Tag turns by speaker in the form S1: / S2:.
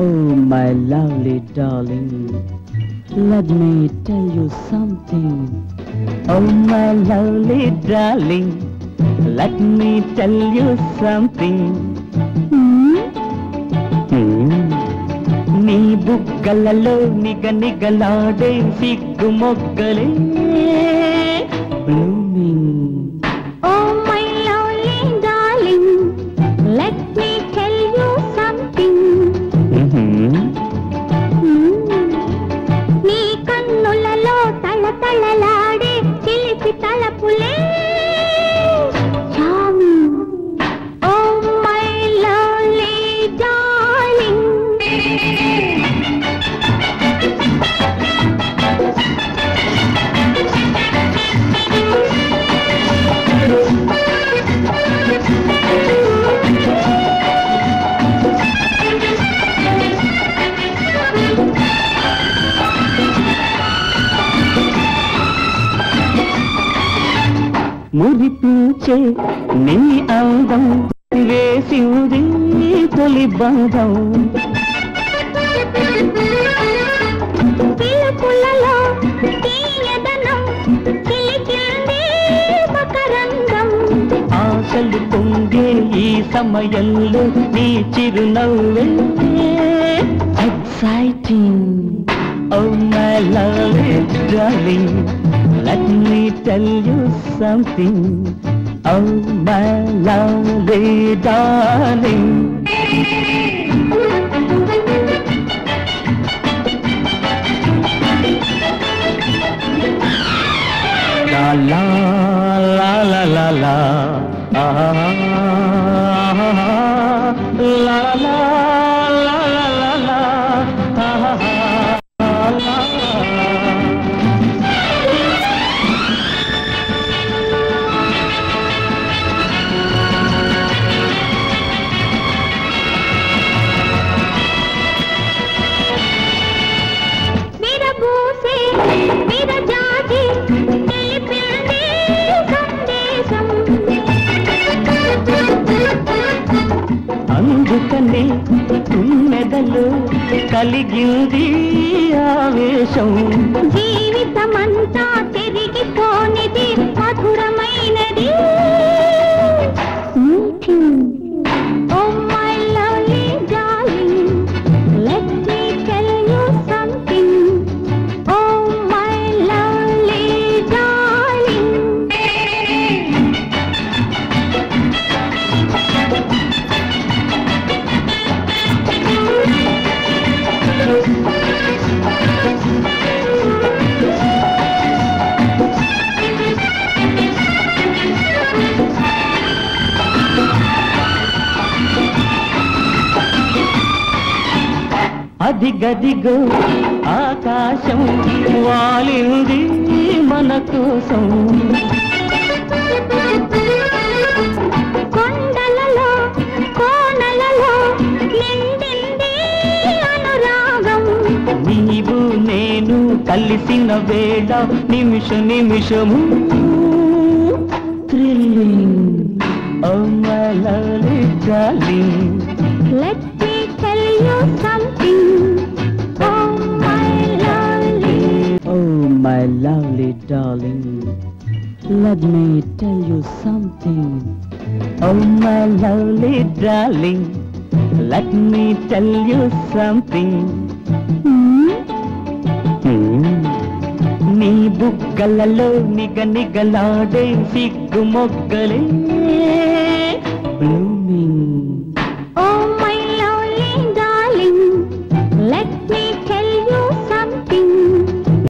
S1: oh my lovely darling. Let me tell you something.
S2: Oh, my lovely darling. Let me tell you something. నీ బుగ్గలలో నిగ నిగలాడే సిగ్గు మొగ్గలే blooming తళతళలాడే
S1: మురిపించే నీ అందం వేసింది తొలి బంధం. ఆశలు పొంగే ఈ సమయంలో నీ చిరునవ్వే exciting oh my lovely darling Let me tell you something, oh my lovely darling. La la la la la la, ah, la la. కలిగింది ఆవేశం.
S2: జీవితమంతా తిరిగిపోనిది మధురమైనది.
S1: అదిగదిగో ఆకాశం వాలింది మన కోసం
S2: కొండలలో కోనలలో నిండింది అనురాగం.
S1: నీవు నేను కలిసిన వేళ నిమిష నిమిషము thrilling lovely darling let me tell you something. Oh, my lovely darling, let me tell you something. నీ బుగ్గలలో నిగ నిగలాడే సిగ్గు మొగ్గలే.